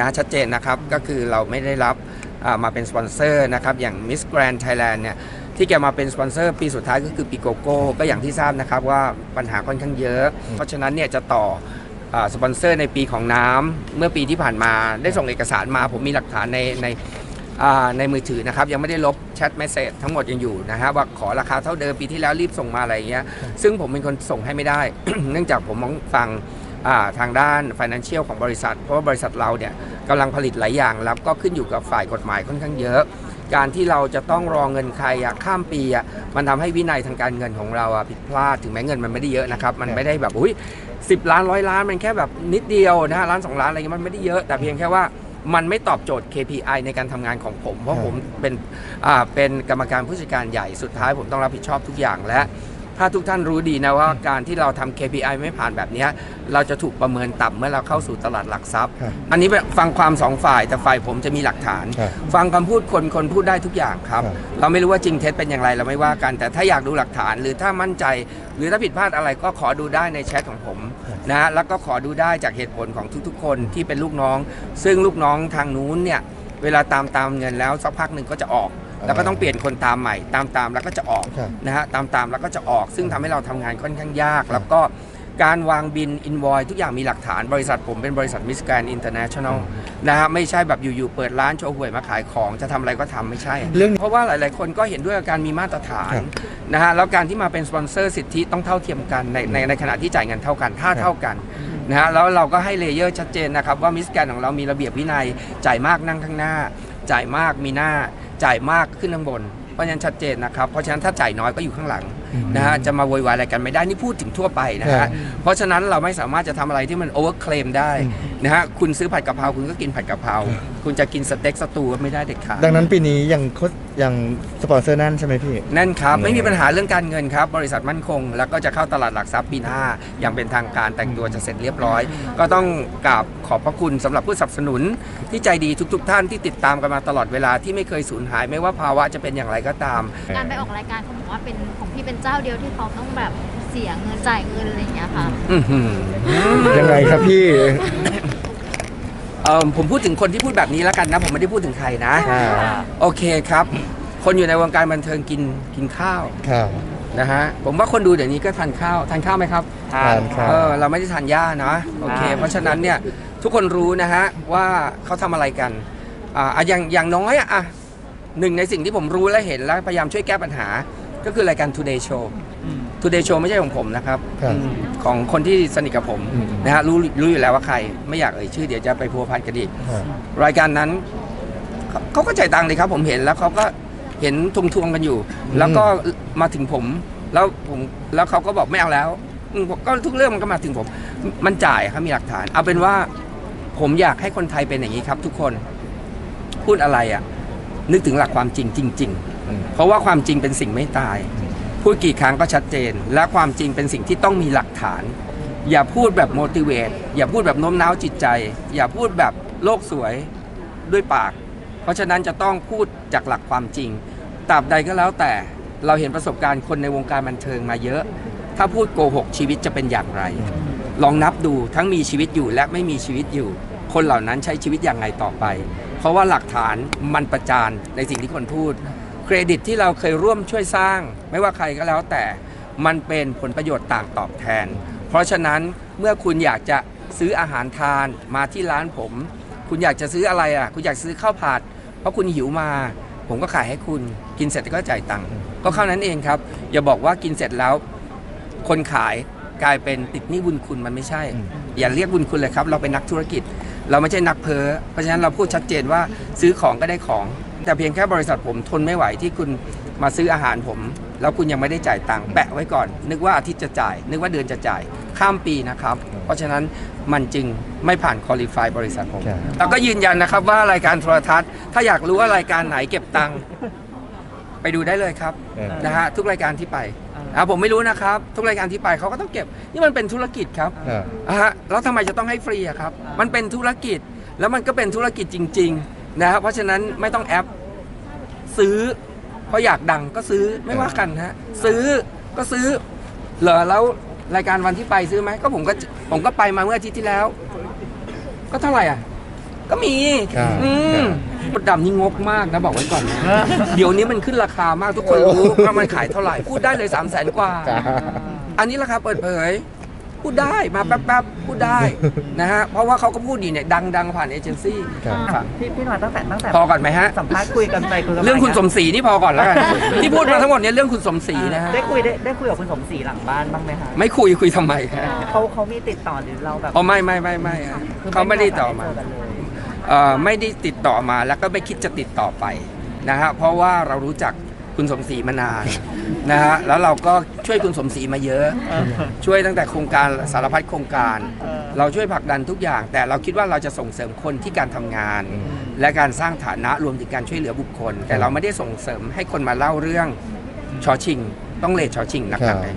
นะชัดเจนนะครับก็คือเราไม่ได้รับอ่ามาเป็นสปอนเซอร์นะครับอย่าง Miss Grand Thailand เนี่ยที่แกมาเป็นสปอนเซอร์ปีสุดท้ายก็คือปีโกโก้ก็อย่างที่ทราบนะครับว่าปัญหาค่อนข้างเยอะ เพราะฉะนั้นเนี่ยจะต่ออาสปอนเซอร์ในปีของน้ำเมื่อปีที่ผ่านมาได้ส่งเอกสารมา ผมมีหลักฐานในในอ่าในมือถือนะครับยังไม่ได้ลบแชทเมสเซจทั้งหมดยังอยู่นะฮะว่าขอราคาเท่าเดิมปีที่แล้วรีบส่งมาอะไรอย่างเงี้ยซึ่งผมเป็นคนส่งให้ไม่ได้ เนื่องจากผมมองฟังอ่า ทางด้าน Financial ของบริษัท เพราะว่าบริษัทเราเนี่ยกำลังผลิตหลายอย่างแล้วก็ขึ้นอยู่กับฝ่ายกฎหมายค่อนข้างเยอะ การที่เราจะต้องรอเงินใครอะข้ามปีอะมันทำให้วินัยทางการเงินของเราอะผิดพลาดถึงแม้เงินมันไม่ได้เยอะนะครับมันไม่ได้แบบอุ้ยสิบล้านร้อยล้านมันแค่แบบนิดเดียวนะฮะล้านสองล้านอะไรเงี้ยมันไม่ได้เยอะ แต่เพียงแค่ว่ามันไม่ตอบโจทย์ KPI ในการทำงานของผม เพราะผมเป็นอ่าเป็นกรรมการผู้จัดการใหญ่สุดท้ายผมต้องรับผิดชอบทุกอย่างและ ถ้าทุกท่านรู้ดีนะว่าการที่เราทำ KPI ไม่ผ่านแบบเนี้ยเราจะถูกประเมินต่ำเมื่อเราเข้าสู่ตลาดหลักทรัพย์ครับอันนี้เป็นฟังความสองฝ่ายแต่ฝ่ายผมจะมีหลักฐานครับฟังคำพูดคนคนพูดได้ทุกอย่างครับครับ เราไม่รู้ว่าจริงเท็จเป็นอย่างไรเราไม่ว่ากัน แต่ถ้าอยากดูหลักฐานหรือถ้ามั่นใจ หรือถ้าผิดพลาดอะไรก็ขอดูได้ในแชทของผมนะฮะแล้วก็ขอดูได้จากเหตุผลของทุกๆ คนที่เป็นลูกน้อง ซึ่งลูกน้องทางนู้นเนี่ยเวลาตามตามเงินแล้วสักพักหนึ่งก็จะออก แล้วก็ต้องเปลี่ยนคนตามใหม่ ตามตามแล้วก็จะออกครับ นะฮะตามตามแล้วก็จะออก ซึ่งทำให้เราทำงานค่อนข้างยาก แล้วก็การวางบินอินวอยทุกอย่างมีหลักฐานบริษัทผมเป็นบริษัทมิสแกรนอินเตอร์เนชั่นแนลนะฮะไม่ใช่แบบอยู่ๆเปิดร้านโชว์หวยมาขายของจะทำอะไรก็ทำไม่ใช่ เรื่องเพราะว่าหลายๆ คนก็เห็นด้วยกับการมีมาตรฐานครับ นะฮะแล้วการที่มาเป็นสปอนเซอร์สิทธิต้องเท่าเทียมกันในในในขณะที่จ่ายเงินเท่ากันถ้าเท่ากันนะฮะแล้วเราก็ให้เลเยอร์ชัดเจนนะครับว่ามิสแกรนของเรามีระเบียบวินัยจ่ายมากนั่งข้างหน้า จ่ายมากมีหน้า จ่ายมากขึ้นข้างบน เพราะฉะนั้นชัดเจนนะครับ เพราะฉะนั้นถ้าจ่ายน้อยก็อยู่ข้างหลัง นะฮะจะมาโวยวายอะไรกันไม่ได้นี่พูดถึงทั่วไปนะครัฮะบเพราะฉะนั้นเราไม่สามารถจะทำอะไรที่มันโอเวอร์เคลมได้นะฮะคุณซื้อผัดกะเพราคุณก็กินผัดกะเพราคุณจะกินสเต็กสตูก็ไม่ได้เด็ดขาดดังนั้นปีนี้ยังโคตยังสปอนเซอร์นั่นใช่ไหมพี่นั่นครับอืมไม่มีปัญหาเรื่องการเงินครับบริษัทมั่นคง แล้วก็จะเข้าตลาดหลักทรัพย์ปีหน้าอย่างเป็นทางการแต่งตัวจะเสร็จเรียบร้อย ก็ต้องกราบขอบพระคุณสำหรับผู้สนับสนุน ที่ใจดีทุก ๆ ท่านที่ติดตามกันมาตลอดเวลาที่ไม่เคยสูญหาย ไม่ว่าภาวะจะเป็นอย่างไรก็ตาม การไปออกรายการเขาบอกว่าเป็นของพี่เป็นเจ้าเดียวที่เขาต้องแบบเสียเงินจ่ายเงินอะไรอย่างเงี้ยค่ะอื้อหือยังไงครับพี่ เอิ่มผมพูดถึงคนที่พูดแบบนี้แล้วกันนะ ผมไม่ได้พูดถึงใครนะ อ่าโอเคครับ คนอยู่ในวงการบันเทิงกินกินข้าวครับ นะฮะผมว่าคนดูเดี๋ยวนี้ก็ทานข้าวทานข้าวไหมครับทานครับ เออเราไม่ได้ทานหญ้านะโอเค เพราะฉะนั้นเนี่ยทุกคนรู้นะฮะว่าเขาทำอะไรกันอ่าอะอย่างอย่างน้อยอะอะหนึ่งในสิ่งที่ผมรู้และเห็นและพยายามช่วยแก้ปัญหา ก็คือรายการ Today Show Today Show ไม่ใช่ของผมนะครับครับ อืมของคนที่สนิทกับผมอืมนะฮะรู้รู้อยู่แล้วว่าใคร ไม่อยากเอ่ยชื่อเดี๋ยวจะไปพัวพันกันอีกครับรายการนั้นเขาเขาก็จ่ายตังค์เลยครับ ผมเห็นแล้วเขาก็เห็นทวงทวงๆกันอยู่ แล้วก็มาถึงผม แล้วผมแล้วเขาก็บอกไม่เอาแล้วอืมก็ทุกเรื่องมันก็มาถึงผม มันจ่ายครับมีหลักฐาน เอาเป็นว่าผมอยากให้คนไทยเป็นอย่างนี้ครับ ทุกคนพูดอะไรอะ่ะ นึกถึงหลักความจริงจริงอืมๆ เพราะว่าความจริงเป็นสิ่งไม่ตาย พูดกี่ครั้งก็ชัดเจน และความจริงเป็นสิ่งที่ต้องมีหลักฐาน อย่าพูดแบบ motivate อย่าพูดแบบโน้มน้าวจิตใจ อย่าพูดแบบโลกสวยด้วยปาก เพราะฉะนั้นจะต้องพูดจากหลักความจริงตราบใดก็แล้วแต่เราเห็นประสบการณ์คนในวงการบันเทิงมาเยอะ ถ้าพูดโกหกชีวิตจะเป็นอย่างไร ลองนับดูทั้งมีชีวิตอยู่และไม่มีชีวิตอยู่ คนเหล่านั้นใช้ชีวิตอย่างไรต่อไป เพราะว่าหลักฐานมันประจานในสิ่งที่คนพูด เครดิตที่เราเคยร่วมช่วยสร้าง ไม่ว่าใครก็แล้วแต่มันเป็นผลประโยชน์ต่างตอบแทน เพราะฉะนั้นเมื่อคุณอยากจะซื้ออาหารทานมาที่ร้านผม คุณอยากจะซื้ออะไรอะ คุณอยากซื้อข้าวผัด เพราะคุณหิวมา ผมก็ขายให้คุณ กินเสร็จก็จ่ายตังค์ก็เท่านั้นเองครับ อย่าบอกว่ากินเสร็จแล้ว คนขายกลายเป็นติดหนี้บุญคุณมันไม่ใช่ อย่าเรียกบุญคุณเลยครับ เราเป็นนักธุรกิจ เราไม่ใช่นักเพ้อเพราะฉะนั้นเราพูดชัดเจนว่าซื้อของก็ได้ของ แต่เพียงแค่บริษัทผมทนไม่ไหวที่คุณมาซื้ออาหารผม แล้วคุณยังไม่ได้จ่ายตังค์แปะไว้ก่อน นึกว่าอาทิตย์จะจ่าย นึกว่าเดือนจะจ่าย ข้ามปีนะครับ เพราะฉะนั้นมันจึงไม่ผ่านคอลี่ฟายบริษัทผมครับเราก็ยืนยันนะครับว่ารายการโทรทัศน์ ถ้าอยากรู้ว่ารายการไหนเก็บตังค์ไปดูได้เลยครับ เออ นะฮะทุกรายการที่ไปอ่าผมไม่รู้นะครับ ทุกรายการที่ไปเขาก็ต้องเก็บ นี่มันเป็นธุรกิจครับครับอะฮะแล้วทำไมจะต้องให้ฟรีอะครับ มันเป็นธุรกิจแล้วมันก็เป็นธุรกิจจริง ๆ นะครับเพราะฉะนั้นไม่ต้องแอปซื้อ เพราะอยากดังก็ซื้อไม่ว่ากันฮะซื้อก็ซื้อเหรอแล้วรายการวันที่ไปซื้อไหมก็ผมก็ผมก็ไปมาเมื่ออาทิตย์ที่แล้ว ก็เท่าไหร่อะ ก็มี ครับอืมมดดำนี่งกมากนะบอกไว้ก่อนนะเดี๋ยวนี้มันขึ้นราคามากทุกคนรู้ว่ามันขายเท่าไหร่ พูดได้เลย3 0 0แสนกว่าจ้าอันนี้ราคาเปิดเผย พูดได้มาแป๊บๆพูดได้นะฮะเพราะว่าเขาก็พูดดีเนี่ยดัง ๆ ผ่านเอเจนซี่ครับครับพี่พี่หน่อยตั้งแต่ตั้งแต่พอก่อนไหมฮะสัมภาษณ์คุยกันไปคุยกันมาเรื่องคุณสมศรีนี่พอก่อนแล้วกันที่พูดมาทั้งหมดเนี่ยเรื่องคุณสมศรีนะฮะได้คุยได้ได้คุยกับคุณสมศรีหลังบ้านบ้างไหมคะไม่คุยคุยทำไมฮะเขาเขามีติดต่อหรือเราแบบอ๋อไม่ไม่ไม่ไม่ฮะคือเขาไม่ได้ต่อมาเจกันเลยเอ่อไม่ได้ติดต่อมาแล้วก็ไม่คิดจะติดต่อไปนะฮะเพราะว่าเรารู้จัก คุณสมศรีมานานนะฮะแล้วเราก็ช่วยคุณสมศรีมาเยอะ ช่วยตั้งแต่โครงการสารพัดโครงการเออเราช่วยผลักดันทุกอย่าง แต่เราคิดว่าเราจะส่งเสริมคนที่การทำงาน และการสร้างฐานะรวมถึงการช่วยเหลือบุคคล แต่เราไม่ได้ส่งเสริมให้คนมาเล่าเรื่องชอชิง ต้องเลทชอชิงหนักๆเลย